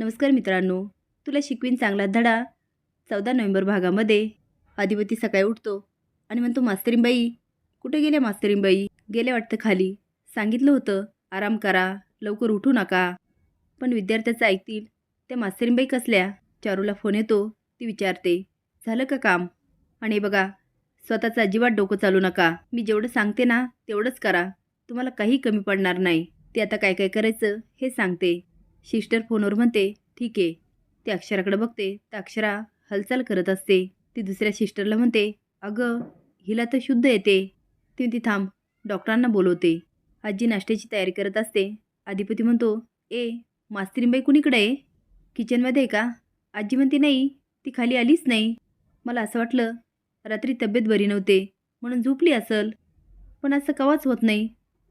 नमस्कार मित्रांनो तुला शिकवीन चांगला धडा. चौदा नोव्हेंबर भागामध्ये अधिपती सकाळी उठतो आणि म्हणतो मास्तरींबाई कुठे गेल्या मास्तरींबाई गेल्या वाटतं खाली. सांगितलं होतं आराम करा लवकर उठू नका. पण विद्यार्थ्याचं ऐकतील त्या मास्तरींबाई कसल्या? चारूला फोन येतो ती विचारते झालं का काम? आणि बघा स्वतःचं अजिबात डोकं चालू नका. मी जेवढं सांगते ना तेवढंच करा. तुम्हाला काही कमी पडणार नाही. ते आता काय काय करायचं? हे सांगते. सिस्टर फोनवर म्हणते ठीक आहे. ती अक्षराकडे बघते. तर अक्षरा हालचाल करत असते. ती दुसऱ्या सिस्टरला म्हणते अगं हिला तर शुद्ध येते. ती ती थांब डॉक्टरांना बोलवते. आजी नाश्त्याची तयारी करत असते. अधिपती म्हणतो ए मास्तरींबाई कुणीकडे आहे? किचनमध्ये आहे का? आजी म्हणते नाही ती खाली आलीच नाही. मला असं वाटलं रात्री तब्येत बरी नव्हते म्हणून झोपली असल. पण असं कवाच होत नाही.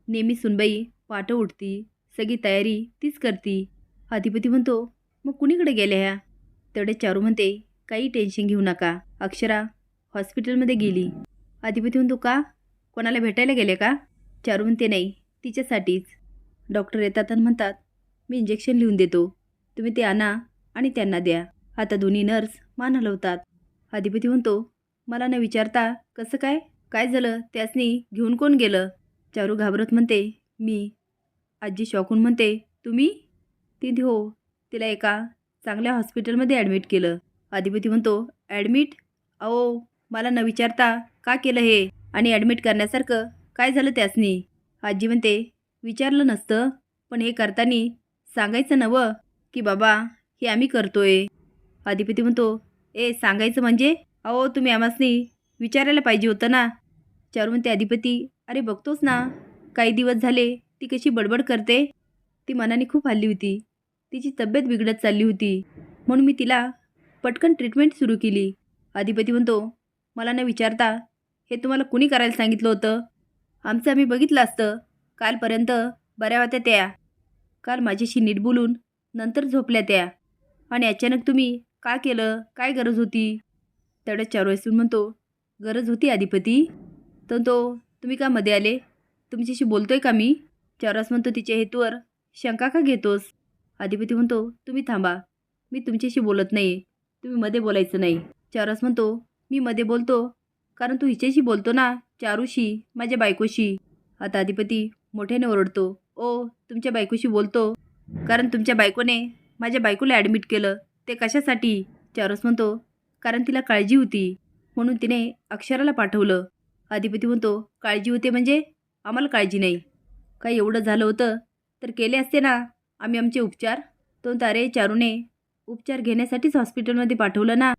नेहमी सुनबाई पाठं उठती सगळी तयारी तीच करती. अधिपती म्हणतो मग कुणीकडे गेल्या ह्या? तेवढे चारू म्हणते काही टेन्शन घेऊ नका. अक्षरा हॉस्पिटलमध्ये गेली. अधिपती म्हणतो का? कोणाला भेटायला गेले का? चारू म्हणते नाही तिच्यासाठीच. डॉक्टर येतात आणि म्हणतात मी इंजेक्शन लिहून देतो. तुम्ही ते आणा आणि त्यांना द्या. आता दोन्ही नर्स मान हलवतात. अधिपती म्हणतो मला न विचारता कसं काय? काय झालं? त्यासनी घेऊन कोण गेलं? चारू घाबरत म्हणते मी. आजी शॉकून म्हणते तुम्ही? ती ध्यो तिला एका चांगल्या हॉस्पिटलमध्ये ॲडमिट केलं. अधिपती म्हणतो ॲडमिट? अहो मला न विचारता का केलं हे? आणि ॲडमिट करण्यासारखं काय झालं त्यासनी? आजी म्हणते विचारलं नसतं पण हे करताना सांगायचं नवं की बाबा हे आम्ही करतोय. अधिपती म्हणतो ए सांगायचं म्हणजे? अहो तुम्ही आम्हासनी विचारायला पाहिजे होतं ना. चारू म्हणते अधिपती अरे बघतोस ना काही दिवस झाले ती कशी बडबड करते? ती मनाने खूप हल्ली होती. तिची तब्येत बिघडत चालली होती. म्हणून मी तिला पटकन ट्रीटमेंट सुरू केली. अधिपती म्हणतो मला न विचारता हे तुम्हाला कुणी करायला सांगितलं होतं? आमचं आम्ही बघितलं असतं. कालपर्यंत बऱ्या होत्या त्या. काल माझ्याशी नीट बोलून नंतर झोपल्या त्या. आणि अचानक तुम्ही का केलं? काय गरज होती? तेवढ्या चार म्हणतो गरज होती अधिपती. तर तो तुम्ही का मध्ये आले? तुमच्याशी बोलतोय का मी? चारवास म्हणतो तिच्या हेतूवर शंका का घेतोस? अधिपती म्हणतो तुम्ही थांबा. मी तुमच्याशी बोलत नाही तुम्ही मध्ये बोलायचं नाही. चारस म्हणतो मी मध्ये बोलतो. कारण तू हिच्याशी बोलतो ना चारूशी माझ्या बायकोशी. आता अधिपती मोठ्याने ओरडतो ओ तुमच्या बायकोशी बोलतो? कारण तुमच्या बायकोने माझ्या बायकोला ॲडमिट केलं. ते कशासाठी? चारस म्हणतो कारण तिला काळजी होती. म्हणून तिने अक्षराला पाठवलं. अधिपती म्हणतो काळजी होते म्हणजे आम्हाला काळजी नाही. काय एवढं झालं होतं तर केले असते ना. आम्ही आमचे उपचार. तो तारे चारूने उपचार घेण्यासाठीच हॉस्पिटलमध्ये पाठवलं ना?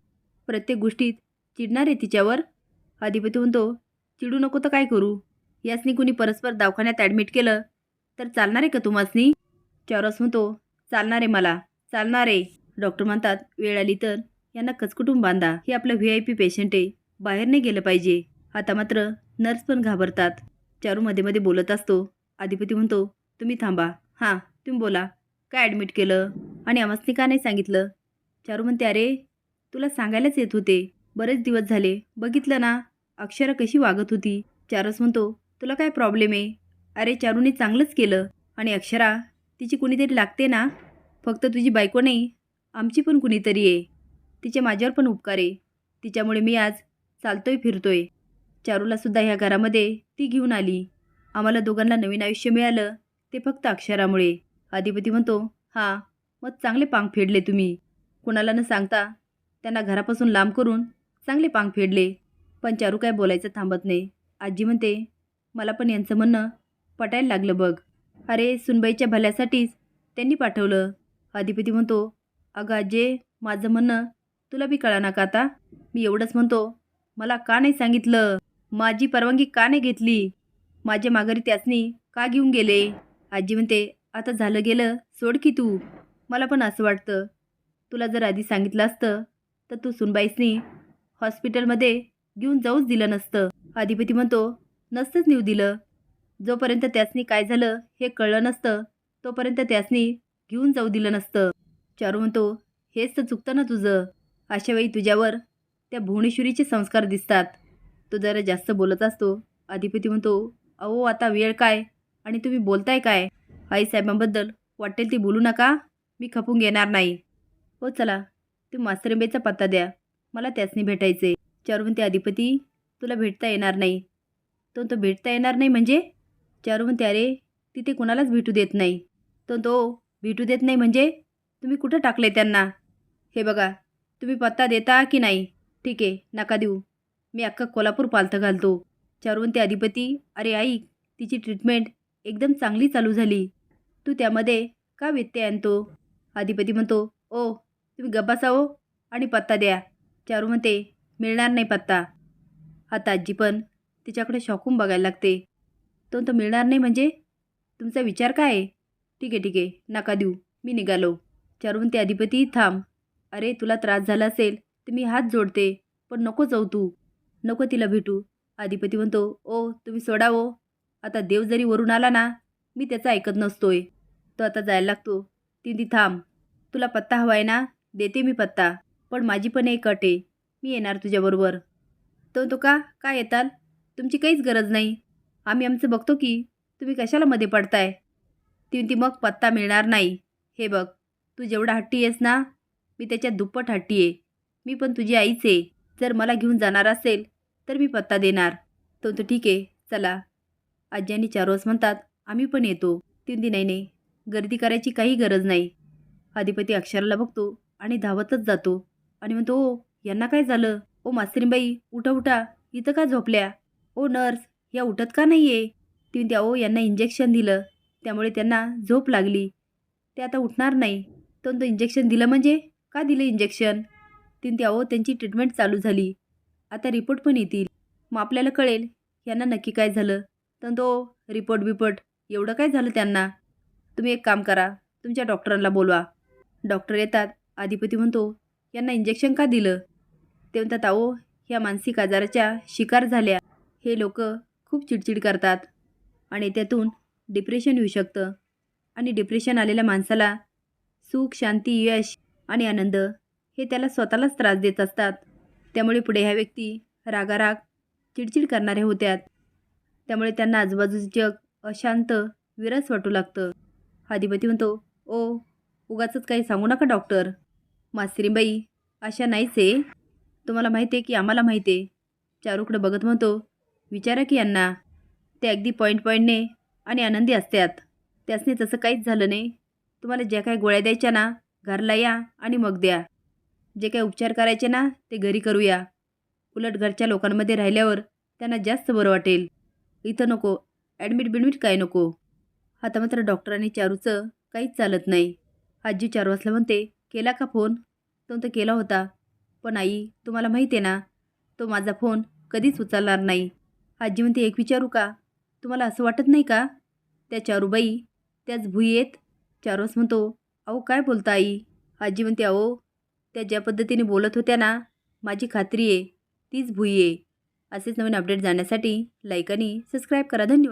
प्रत्येक गोष्टीत चिडणार आहे तिच्यावर? अधिपती म्हणतो चिडू नको तर काय करू? यासनी कुणी परस्पर दवाखान्यात ॲडमिट केलं तर चालणार आहे का तुम्हासनी चारस म्हणतो चालणार आहे मला चालणार आहे. डॉक्टर म्हणतात वेळ आली तर यांना कचकुटून बांधा. हे आपलं व्ही आय पी पेशंट आहे. बाहेर नाही गेलं पाहिजे. आता मात्र नर्स पण घाबरतात. चारू मध्ये मध्ये बोलत असतो. अधिपती म्हणतो तुम्ही थांबा. हां तुम्ही बोला. काय ॲडमिट केलं? आणि आम्हासनी का नाही सांगितलं? चारू म्हणते अरे तुला सांगायलाच येत होते. बरेच दिवस झाले. बघितलं ना अक्षरा कशी वागत होती. चारस म्हणतो तुला काय प्रॉब्लेम आहे? अरे चारूने चांगलंच केलं. आणि अक्षरा तिची कुणीतरी लागते ना? फक्त तुझी बायको नाही. आमची पण कुणीतरी आहे. तिचे माझ्यावर पण उपकार आहे. तिच्यामुळे मी आज चालतोय फिरतोय. चारूलासुद्धा ह्या घरामध्ये ती घेऊन आली. आम्हाला दोघांना नवीन आयुष्य मिळालं. ते फक्त अक्षरामुळे. अधिपती म्हणतो हां मग चांगले पांग फेडले तुम्ही. कुणाला न सांगता त्यांना घरापासून लांब करून चांगले पांग फेडले. पण चारू काय बोलायचं थांबत नाही. आजी म्हणते मला पण यांचं म्हणणं पटायला लागलं बघ. अरे सुनबाईच्या भल्यासाठीच त्यांनी पाठवलं. अधिपती म्हणतो अगं आजे माझं म्हणणं तुला बी कळा ना का आता? मी एवढंच म्हणतो मला का नाही सांगितलं? माझी परवानगी का नाही घेतली? माझ्या माघारी त्यासनी का घेऊन गेले? आजी म्हणते आता झालं गेलं सोड की तू. मला पण असं वाटतं. तुला जर आधी सांगितलं असतं तर तू सुनबाईसनी हॉस्पिटलमध्ये घेऊन जाऊच दिलं नसतं. अधिपती म्हणतो नसतंच नेऊ दिलं. जोपर्यंत त्यासनी काय झालं हे कळलं नसतं तोपर्यंत त्यासनी घेऊन जाऊ दिलं नसतं. चारू म्हणतो हेच तर चुकतं ना तुझं. अशा वेळी तुझ्यावर त्या भुवनेश्वरीचे संस्कार दिसतात. तो जरा जास्त बोलत असतो. अधिपती म्हणतो अहो आता वेळ काय? आणि तुम्ही बोलताय काय? आईसाहेबांबद्दल वाटेल ती बोलू नका. मी खपून घेणार नाही. हो चला तू मास्तरींबाईचा पत्ता द्या. मला त्याचनी भेटायचे चारुवंती अधिपती तुला भेटता येणार नाही. तो तो भेटता येणार नाही म्हणजे? चारुवंती अरे तिथे कुणालाच भेटू देत नाही. तो तो भेटू देत नाही म्हणजे? तुम्ही कुठं टाकले त्यांना? हे बघा तुम्ही पत्ता देता की नाही? ठीक आहे नका देऊ. मी अख्खा कोल्हापूर पालथं घालतो. चारुवंती अधिपती अरे आई तिची ट्रीटमेंट एकदम चांगली चालू झाली. तू त्यामध्ये का व्यत्यय आणतो? अधिपती म्हणतो ओ तुम्ही गप्पासा हो आणि पत्ता द्या. चारू म्हणते मिळणार नाही पत्ता. आता आजी पण तिच्याकडे शॉकून बघायला लागते. तो तो मिळणार नाही म्हणजे? तुमचा विचार काय आहे? ठीक आहे ठीक आहे नका देऊ मी निघालो. चारू म्हणते अधिपती थांब. अरे तुला त्रास झाला असेल तर मी हात जोडते पण नको जाऊ तू नको तिला भेटू. अधिपती म्हणतो ओ तुम्ही सोडावो हो, आता देव जरी वरून आला ना मी त्याचं ऐकत नसतोय. तो आता जायला लागतो. ती ती थांब तुला पत्ता हवा आहे ना देते मी पत्ता पण माझी पण एक अट आहे मी येणार तुझ्याबरोबर. तो तो का? काय येताल? तुमची काहीच गरज नाही. आम्ही आमचं बघतो की तुम्ही कशाला मध्ये पडताय? ती ती मग पत्ता मिळणार नाही. हे बघ तू जेवढा हट्टी आहेस ना मी त्याच्यात दुप्पट हट्टी आहे. मी पण तुझी आईच आहे. जर मला घेऊन जाणार असेल तर मी पत्ता देणार. तो तो ठीक आहे चला. आजी आणि चारोस म्हणतात आम्ही पण येतो. तीन नाही नाही गर्दी करायची काही गरज नाही. अधिपती अक्षराला बघतो आणि धावतच जातो. आणि म्हणतो ओ यांना काय झालं? ओ मास्तरीबाई उठा उठा. इथं का झोपल्या? ओ नर्स या उठत का नाही आहे ती म्हणते ओ यांना इंजेक्शन दिलं. त्यामुळे त्यांना झोप लागली. ते आता उठणार नाही. तर तो इंजेक्शन दिलं म्हणजे? का दिलं इंजेक्शन? तीन त्या ओ त्यांची ट्रीटमेंट चालू झाली. आता रिपोर्ट पण येतील. मग आपल्याला कळेल यांना नक्की काय झालं. तर तो रिपोर्ट बिपोर्ट एवढं काय झालं त्यांना? तुम्ही एक काम करा तुमच्या डॉक्टरांना बोलवा. डॉक्टर येतात अधिपती म्हणतो यांना इंजेक्शन का दिलं? ते म्हणतात अहो ह्या मानसिक आजाराच्या शिकार झाल्या. हे लोक खूप चिडचिड करतात आणि त्यातून डिप्रेशन येऊ शकतं आणि डिप्रेशन आलेल्या माणसाला सुख शांती यश आणि आनंद हे त्याला स्वतःलाच त्रास देत असतात. त्यामुळे पुढे ह्या व्यक्ती रागाराग चिडचिड करणाऱ्या होत्यात. त्यामुळे त्यांना आजूबाजूचं जग अशांत विरस वाटू लागतं. अधिपती म्हणतो ओ उगाचंच काही सांगू नका डॉक्टर. मासरीबाई अशा नाहीच आहे. तुम्हाला माहिती आहे की आम्हाला माहिती आहे. चारूकडं बघत म्हणतो विचारा की यांना ते अगदी पॉईंट पॉईंटने आणि आनंदी असतात. त्यासने तसं काहीच झालं नाही. तुम्हाला ज्या काही गोळ्या द्यायच्या ना घरला या आणि मग द्या. जे काही उपचार करायचे ना ते घरी करूया. उलट घरच्या लोकांमध्ये राहिल्यावर त्यांना जास्त बरं वाटेल. इथं नको. ॲडमिट बिडमिट काय नको? आता मात्र डॉक्टरांनी चारूचं काहीच चालत नाही. आजी चार वाजला म्हणते केला का फोन? तो तर केला होता. पण आई तुम्हाला माहिती आहे ना तो माझा फोन कधीच उचलणार नाही. आजी म्हणते एक विचारू का? तुम्हाला असं वाटत नाही का? त्या चारूबाई त्याच भुईयेत. चारूस म्हणतो अहो काय बोलता आई? आजी म्हणते अहो त्या ज्या पद्धतीने बोलत होत्या ना माझी खात्री आहे तीच भुई आहे. असेच नवीन अपडेट जाण्यासाठी लाईक आणि सबस्क्राईब करा. धन्यवाद.